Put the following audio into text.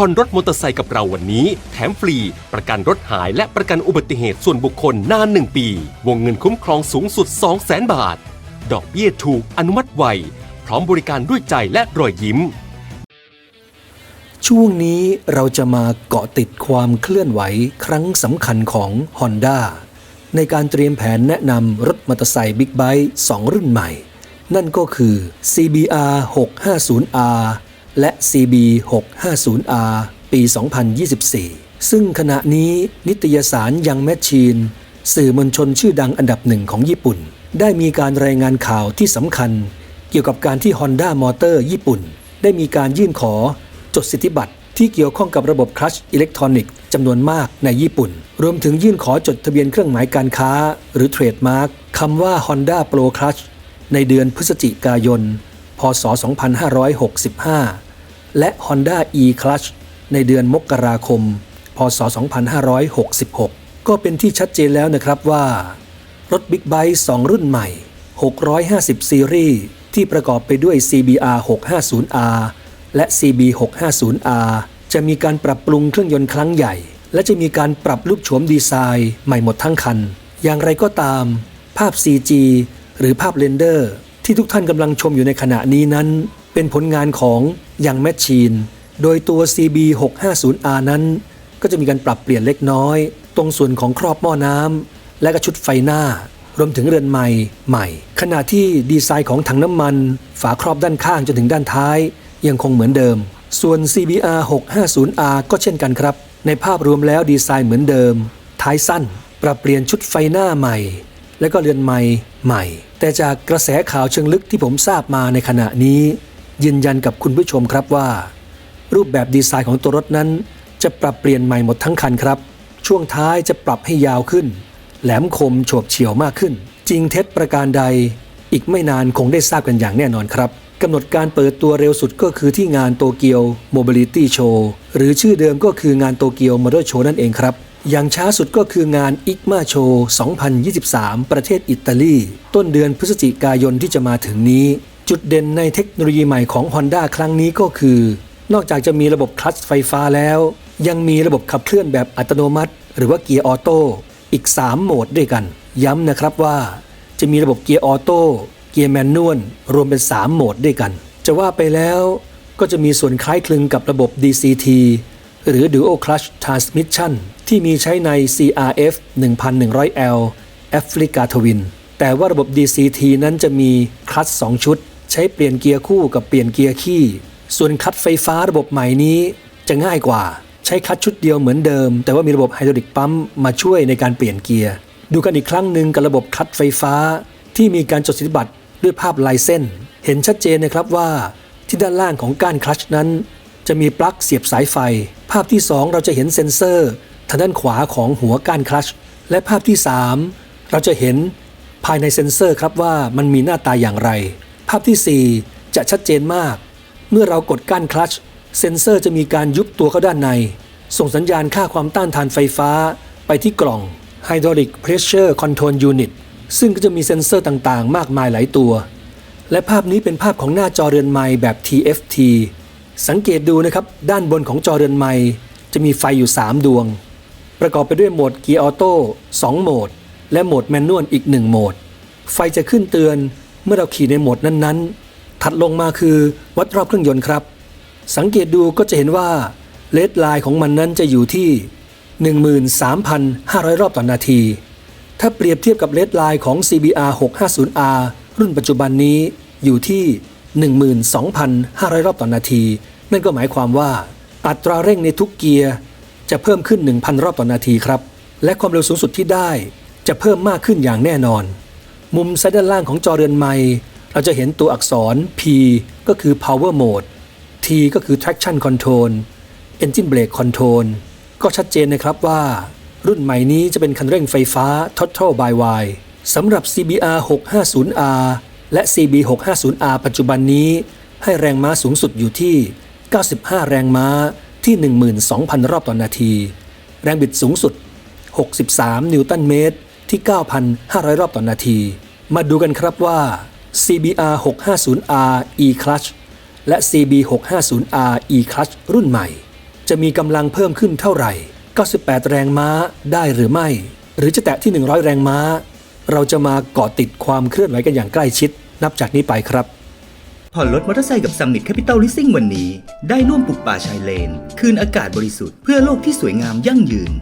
ผ่อนรถมอเตอร์ไซค์กับเราวันนี้ แถมฟรี ประกันรถหายและประกันอุบัติเหตุส่วนบุคคลนาน 1 ปี วงเงินคุ้มครองสูงสุด 200,000 บาท ดอกเบี้ยถูกอนุมัติไว พร้อมบริการด้วยใจและรอยยิ้ม ช่วงนี้เราจะมาเกาะติดความเคลื่อนไหวครั้งสำคัญของ Honda ในการเตรียมแผนแนะนำรถมอเตอร์ไซค์บิ๊กไบค์2รุ่นใหม่ นั่นก็คือ CBR 650R และ CB 650R ปี 2024 ซึ่งขณะนี้นิตยสารยังแมชชีน สื่อมวลชนชื่อดังอันดับหนึ่งของญี่ปุ่น ได้มีการรายงานข่าวที่สำคัญ เกี่ยวกับการที่ Honda Motor ญี่ปุ่น ได้มีการยื่นขอจดสิทธิบัตรที่เกี่ยวข้องกับระบบคลัชอิเล็กทรอนิกส์จำนวนมากในญี่ปุ่น รวมถึงยื่นขอจดทะเบียนเครื่องหมายการค้า หรือเทรดมาร์คคำว่า Honda Pro Clutch ในเดือนพฤศจิกายน พศ 2565 และ Honda E Clutch ในเดือนมกราคม พศ 2566 ก็เป็นที่ชัดเจนแล้วนะครับว่า รถบิ๊กไบค์2รุ่นใหม่ 650 ซีรีส์ที่ประกอบไปด้วย CBR 650R และ CB 650R จะมีการปรับปรุงเครื่องยนต์ครั้งใหญ่ และจะมีการปรับรูปโฉมดีไซน์ใหม่หมดทั้งคัน อย่างไรก็ตาม ภาพ CG หรือภาพเรนเดอร์ ที่ทุกท่านกำลังชมอยู่ในขณะนี้นั้น เป็นผลงานของยังแมชชีน โดยตัว CB 650R นั้น ก็จะมีการปรับเปลี่ยนเล็กน้อย ตรงส่วนของครอบหม้อน้ำและก็ชุดไฟหน้า รวมถึงเรือนไม้ใหม่ ขณะที่ดีไซน์ของถังน้ำมัน ฝาครอบด้านข้างจนถึงด้านท้าย ยังคงเหมือนเดิม ส่วน CBR 650R ก็เช่นกันครับ ในภาพรวมแล้วดีไซน์เหมือนเดิม ท้ายสั้น ปรับเปลี่ยนชุดไฟหน้าใหม่ และก็เรือนไม้ใหม่ แต่จากกระแสข่าวเชิงลึกที่ผมทราบมาในขณะนี้ ยืนยันกับคุณผู้ชมครับว่า รูปแบบดีไซน์ของตัวรถนั้น จะปรับเปลี่ยนใหม่หมดทั้งคันครับ ช่วงท้ายจะปรับให้ยาวขึ้น แหลมคมโฉบเฉี่ยวมากขึ้น จริงเท็จประการใด อีกไม่นานคงได้ทราบกันอย่างแน่นอนครับกำหนดการเปิดตัวเร็วสุดก็คือที่งานโตเกียว Mobility Show หรือชื่อเดิมก็คืองานโตเกียว Motor Show นั่นเองครับ อย่างช้าสุดก็คืองาน ICMA Show 2023 ประเทศอิตาลี ต้นเดือนพฤศจิกายนที่จะมาถึงนี้ จุดเด่นในเทคโนโลยีใหม่ของ Honda ครั้งนี้ก็คือ นอกจากจะมีระบบคลัตช์ไฟฟ้าแล้ว ยังมีระบบขับเคลื่อนแบบอัตโนมัติ หรือว่าเกียร์ออโต้อีก 3 โหมดด้วยกัน ย้ำนะครับว่า จะมีระบบเกียร์ออโต้เกียร์แมนนวลรวมเป็น 3 โหมดด้วยกัน จะว่าไปแล้วก็จะมีส่วนคล้ายคลึงกับระบบ DCT หรือ Dual Clutch Transmission ที่มีใช้ใน CRF 1100L Africa Twin แต่ว่าระบบ DCT นั้นจะมีคลัตช์2ชุด ใช้เปลี่ยนเกียร์คู่กับเปลี่ยนเกียร์ขี้ ส่วนคัตไฟฟ้าระบบใหม่นี้จะง่ายกว่า ใช้คัตชุดเดียวเหมือนเดิม แต่ว่ามีระบบไฮดรอลิกปั๊มมาช่วยในการเปลี่ยนเกียร์ ดูกันอีกครั้งหนึ่งกับระบบคัตไฟฟ้า ที่มีการจดสิทธิบัตรด้วยภาพลายเส้น เห็นชัดเจนนะครับว่าที่ด้านล่างของก้านคลัตช์นั้น จะมีปลั๊กเสียบสายไฟ ภาพที่ 2 เราจะเห็นเซ็นเซอร์ ทางด้านขวาของหัวก้านคลัตช์และภาพที่ 3 เราจะเห็นภายในเซ็นเซอร์ครับว่ามันมีหน้าตาอย่างไร ภาพทีสี่ 4 จะชัดเจนมาก เมื่อเรากดก้านคลัตช์เซ็นเซอร์จะมีการยุบตัวเข้าด้านใน ส่งสัญญาณค่าความต้านทานไฟฟ้า ไปที่กล่อง Hydraulic Pressure Control Unit ซึ่งก็จะมีเซ็นเซอร์ต่างๆ มากมายหลายตัว และภาพนี้เป็นภาพของหน้าจอเรือนไม้แบบ TFT สังเกตดูนะครับ ด้านบนของจอเรือนไม้จะมีไฟอยู่ 3 ดวง ประกอบไปด้วยโหมดเกียร์ออโต้2โหมด และโหมดแมนนวลอีก 1 โหมด ไฟจะขึ้นเตือน เมื่อเราขี่ในโหมดนั้นๆ ถัดลงมาคือวัดรอบเครื่องยนต์ครับ สังเกตดูก็จะเห็นว่าเลดไลน์ของมันนั้นจะอยู่ที่ 13,500 รอบต่อนนาที ถ้าเปรียบเทียบกับเลดไลน์ของ CBR 650R รุ่นปัจจุบันนี้อยู่ที่ 12,500 รอบต่อนนาที นั่นก็หมายความว่าอัตราเร่งในทุกเกียร์จะเพิ่มขึ้น 1,000 รอบต่อนนาทีครับ และความเร็วสูงสุดที่ได้จะเพิ่มมากขึ้นอย่างแน่นอน มุมซ้ายด้านล่างของจอเรือนไม้เราจะเห็นตัวอักษร P ก็คือ power mode T ก็คือ traction control engine brake control ก็ชัดเจนนะครับว่า รุ่นใหม่นี้จะเป็นคันเร่งไฟฟ้า Total by Y สำหรับ CBR 650R และ CB 650R ปัจจุบันนี้ ให้แรงม้าสูงสุดอยู่ที่ 95 แรงม้าที่ 12,000 รอบต่อนนาที แรงบิดสูงสุด 63 นิวตันเมตร ที่ 9,500 รอบต่อนนาที มาดูกันครับว่า CBR 650R E Clutch และ CB 650R E Clutch รุ่นใหม่ จะมีกำลังเพิ่มขึ้นเท่าไหร่ 98 แรงม้าได้หรือไม่ หรือจะแตะที่ 100 แรงม้า เราจะมาเกาะติดความเคลื่อนไหวกันอย่างใกล้ชิด นับจากนี้ไปครับผ่อนรถมอเตอร์ไซค์กับ Summit Capital Leasing วันนี้ ได้ร่วมปลูกป่าชายเลน คืนอากาศบริสุทธิ์เพื่อโลกที่สวยงามยั่งยืน